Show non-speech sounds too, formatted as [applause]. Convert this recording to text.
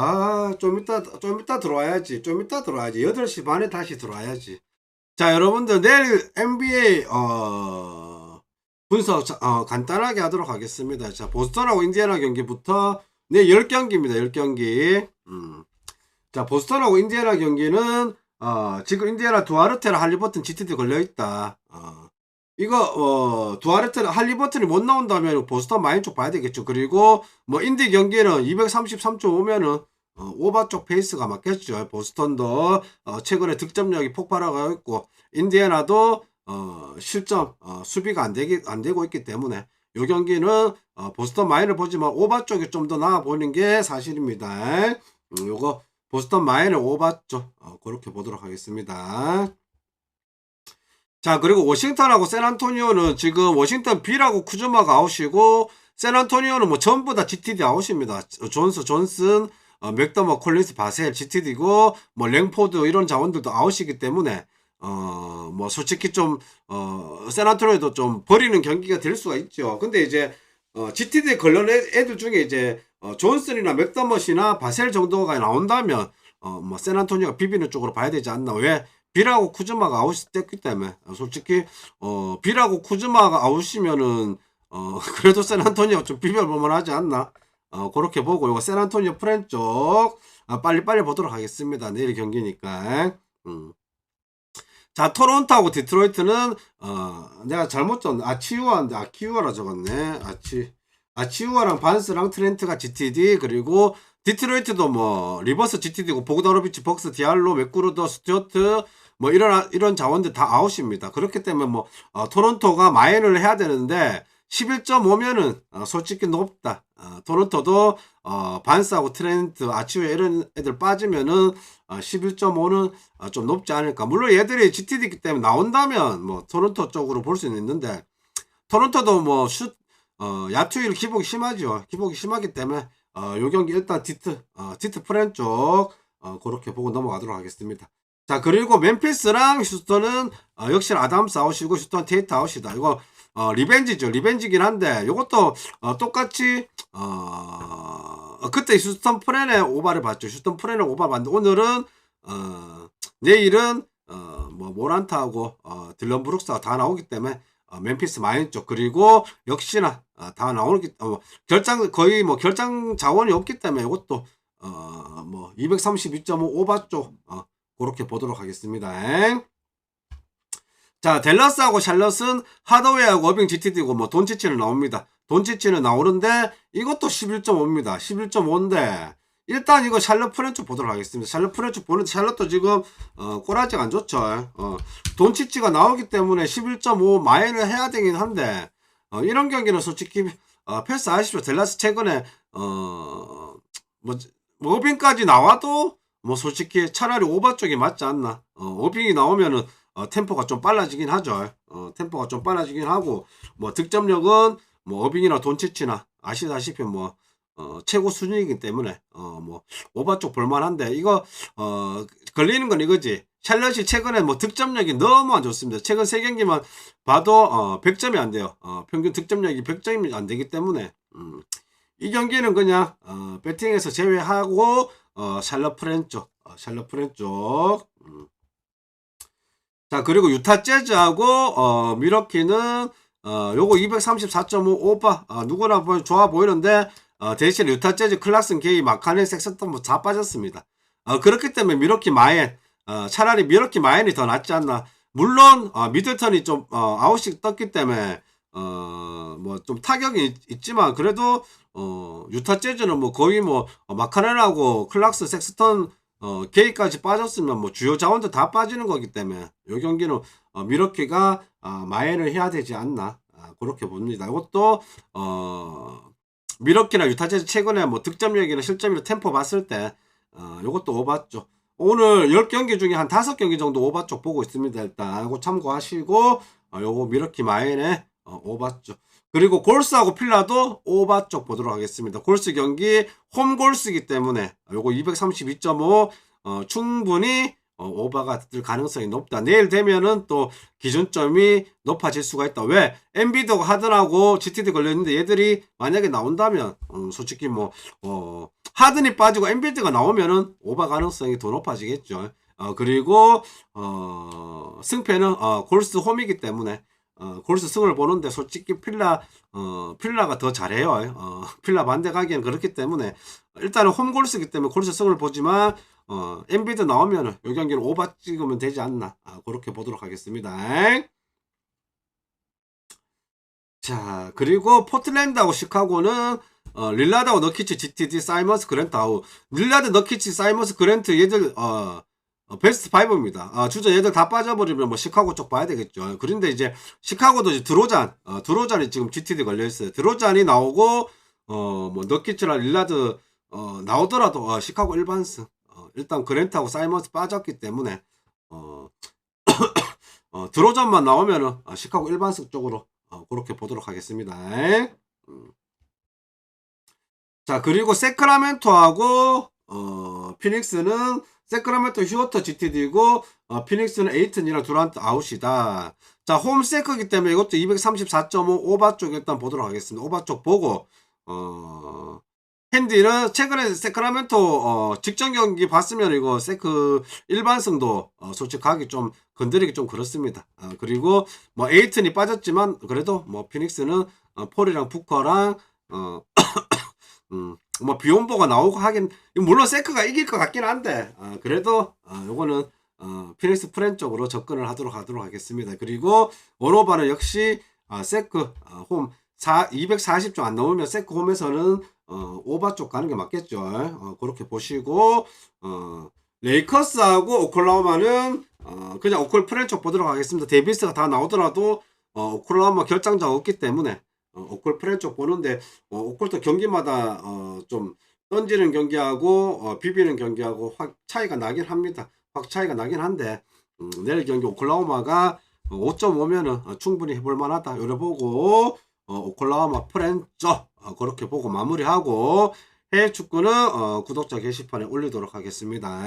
아, 좀 이따, 좀 이따 들어와야지. 좀 이따 들어와야지. 8시 반에 다시 들어와야지. 자, 여러분들, 내일 NBA, 어, 분석, 자, 어, 간단하게 하도록 하겠습니다. 자, 보스턴하고 인디애나 경기부터, 네, 10경기입니다. 10경기. 음. 자, 보스턴하고 인디애나 경기는, 어, 지금 인디애나 두아르테랑 할리버튼 GTD 걸려있다. 어. 이거 어 두아르트 할리버튼이 못 나온다면 보스턴 마인 쪽 봐야 되겠죠. 그리고 뭐 인디 경기는 233.5면은 어, 오바 쪽 페이스가 맞겠죠. 보스턴도 어, 최근에 득점력이 폭발하고 있고 인디애나도 어, 실점 어, 수비가 안 되기 안 되고 있기 때문에 요 경기는 어, 보스턴 마인을 보지만 오바 쪽이 좀 더 나아 보이는 게 사실입니다. 음, 요거 보스턴 마인을 오바 쪽 어, 그렇게 보도록 하겠습니다. 자, 그리고 워싱턴하고 샌안토니오는 지금 워싱턴 B라고 쿠즈마가 아웃이고 샌안토니오는 뭐 전부 다 GTD 아웃입니다. 존스, 존슨, 어, 맥더머, 콜린스, 바셀, GTD고 뭐 랭포드 이런 자원들도 아웃이기 때문에 어, 뭐 솔직히 좀 어, 샌안토니오도 좀 버리는 경기가 될 수가 있죠. 근데 이제 어, GTD에 걸린 애- 애들 중에 이제 어, 존슨이나 맥더머시나 바셀 정도가 나온다면 어, 뭐 샌안토니오가 비비는 쪽으로 봐야 되지 않나. 왜? 비라고 쿠즈마가 아웃이 됐기 때문에 어, 솔직히 어 비라고 쿠즈마가 아웃이면은 어 [laughs] 그래도 샌안토니오 좀 비벼볼만 하지 않나? 어 그렇게 보고 이거 샌안토니오 프렌 쪽 아, 빨리빨리 보도록 하겠습니다. 내일 경기니까. 음. 자 토론토하고 디트로이트는 어 내가 잘못 적었네. 아치우아인데 아키우아라 적었네. 아치 아치우아랑 반스랑 트렌트가 GTD 그리고 디트로이트도 뭐 리버스 GTD고 보그다노비치 벅스 디알로 맥구르더 스튜어트 뭐 이런 이런 자원들 다 아웃입니다. 그렇기 때문에 뭐 어, 토론토가 마인을 해야 되는데 11.5면은 어, 솔직히 높다. 어, 토론토도 어, 반스하고 트렌트 아치우에 이런 애들 빠지면은 어, 11.5는 어, 좀 높지 않을까. 물론 얘들이 GTD이기 때문에 나온다면 뭐 토론토 쪽으로 볼 수는 있는데 토론토도 뭐슛 어, 야투일 기복이 심하죠. 기복이 심하기 때문에 어, 요 경기 일단 디트 어, 디트 프렌 쪽 어, 그렇게 보고 넘어가도록 하겠습니다. 자 그리고 멤피스랑 휴스턴은 어, 역시나 아담스 아웃이고 휴스턴 테이트 아웃이다. 이거 어, 리벤지죠. 리벤지긴 한데 이것도 어, 똑같이 어, 어, 그때 휴스턴 프렌의 오바를 봤죠. 휴스턴 프렌의 오바 봤는데 오늘은 어, 내일은 어, 뭐 모란타하고 어, 딜런 브룩스가 다 나오기 때문에 어, 멤피스 마인 쪽 그리고 역시나 어, 다 나오기 어, 결장 거의 뭐 결장 자원이 없기 때문에 이것도 어뭐 232.5 오바 쪽 어, 그렇게 보도록 하겠습니다. 자 델러스하고 샬럿은 하더웨이하고 어빙 GTD고 뭐 돈치치는 나옵니다. 돈치치는 나오는데 이것도 11.5입니다. 11.5인데 일단 이거 샬럿 프렌츠 보도록 하겠습니다. 샬럿 프렌츠 보는데 샬럿도 지금 어, 꼬라지가 안 좋죠. 어, 돈치치가 나오기 때문에 11.5 마인을 해야 되긴 한데 어, 이런 경기는 솔직히 어, 패스 아시죠? 델라스 최근에 어, 뭐, 뭐 어빙까지 나와도 뭐 솔직히 차라리 오바 쪽이 맞지 않나. 어, 어빙이 나오면은 어, 템포가 좀 빨라지긴 하죠. 어, 템포가 좀 빨라지긴 하고 뭐 득점력은 뭐 어빙이나 돈치치나 아시다시피 뭐 어, 최고 수준이기 때문에 어, 뭐 오바 쪽 볼만한데 이거 어, 걸리는 건 이거지. 샬럿이 최근에 뭐 득점력이 너무 안 좋습니다. 최근 세 경기만 봐도 어, 100점이 안 돼요. 어, 평균 득점력이 100점이 안 되기 때문에 음, 이 경기는 그냥 어, 배팅에서 제외하고 어, 샬럿 프렌 쪽, 어, 샬럿 프렌 쪽. 음. 자 그리고 유타 재즈하고 어, 미러키는 어, 요거 234.5 오바 어, 누구나 보 좋아 보이는데 어, 대신 유타 재즈 클락슨 게이 마카네 섹스턴 뭐다 빠졌습니다. 어, 그렇기 때문에 미러키 마엔 어, 차라리 미러키 마엔이 더 낫지 않나. 물론 어, 미들턴이 좀 어, 아웃씩 떴기 때문에 어, 뭐 좀 타격이 있, 있지만 그래도 어, 유타 재즈는 뭐 거의 뭐 어, 마카넨하고 클락스 섹스턴 어, 게이까지 빠졌으면 뭐 주요 자원들 다 빠지는 거기 때문에 이 경기는 어, 미러키가 어, 마엔을 해야 되지 않나 아, 그렇게 봅니다. 이것도 어, 미러키나 유타 재즈 최근에 뭐 득점력이나 실점이나 템포 봤을 때 어, 요것도 오봤죠. 오늘 10경기 중에 한 5경기 정도 오바 쪽 보고 있습니다. 일단 이거 참고하시고 어, 요거 미러키 마인에 어, 오바 쪽 그리고 골스하고 필라도 오바 쪽 보도록 하겠습니다. 골스 경기 홈 골스이기 때문에 요거 232.5 어, 충분히 어, 오바가 될 가능성이 높다. 내일 되면은 또 기준점이 높아질 수가 있다. 왜? 엔비드가 하든하고 GTD 걸렸는데 얘들이 만약에 나온다면 음, 솔직히 뭐 어, 하든이 빠지고 엔비디가 나오면은 오바 가능성이 더 높아지겠죠. 어, 그리고 어, 승패는 어, 골스 홈이기 때문에 어, 골스 승을 보는데 솔직히 필라 어, 필라가 더 잘해요. 어, [laughs] 필라 반대 가기엔 그렇기 때문에 일단은 홈 골스이기 때문에 골스 승을 보지만 어, 엔비드 나오면은 이 경기를 오바 찍으면 되지 않나 아, 그렇게 보도록 하겠습니다. 자 그리고 포틀랜드하고 시카고는 어, 릴라드하고 너키치 GTD 사이머스 그랜트하고 릴라드 너키치 사이머스 그랜트 얘들 어, 어, 베스트 5입니다. 어, 주저 얘들 다 빠져버리면 뭐 시카고 쪽 봐야 되겠죠. 그런데 이제 시카고도 이제 드로잔, 어, 드로잔이 지금 GTD 걸려 있어요. 드로잔이 나오고 어, 뭐 너키츠랑 릴라드 어, 나오더라도 어, 시카고 일반승. 어, 일단 그랜트하고 사이먼스 빠졌기 때문에 어, [coughs] 어, 드로잔만 나오면은 어, 시카고 일반승 쪽으로 어, 그렇게 보도록 하겠습니다. 음. 자 그리고 세크라멘토하고 어, 피닉스는 세크라멘토 휴어터 GTD고 어, 피닉스는 에이튼이랑 두란트 아웃이다. 자, 홈 세크기 때문에 이것도 234.5 오바 쪽 일단 보도록 하겠습니다. 오바 쪽 보고 어 핸디는 최근에 세크라멘토 어, 직전 경기 봤으면 이거 세크 일반승도 어, 솔직하게 좀 건드리기 좀 그렇습니다. 어, 그리고 뭐 에이튼이 빠졌지만 그래도 뭐 피닉스는 어, 폴이랑 부커랑 어 [coughs] 음, 뭐 비온보가 나오고 하긴 물론 세크가 이길 것 같긴 한데 어, 그래도 어, 요거는 어, 피닉스 프렌 쪽으로 접근을 하도록 하도록 하겠습니다. 그리고 원오바는 역시 어, 세크 어, 홈 4, 240점 안 넘으면 세크 홈에서는 어, 오바 쪽 가는 게 맞겠죠. 어, 그렇게 보시고 어, 레이커스하고 오클라호마는 어, 그냥 오클 프렌 쪽 보도록 하겠습니다. 데이비스가 다 나오더라도 어, 오클라호마 결장자가 없기 때문에 어, 오클 프렌 쪽 보는데 어, 오클도 경기마다 어, 좀 던지는 경기하고 어, 비비는 경기하고 확 차이가 나긴 합니다. 확 차이가 나긴 한데 음, 내일 경기 오클라호마가 5.5면은 어, 충분히 해볼 만하다. 요래 보고 어, 오클라호마 프렌저 어, 그렇게 보고 마무리하고 해외 축구는 어, 구독자 게시판에 올리도록 하겠습니다.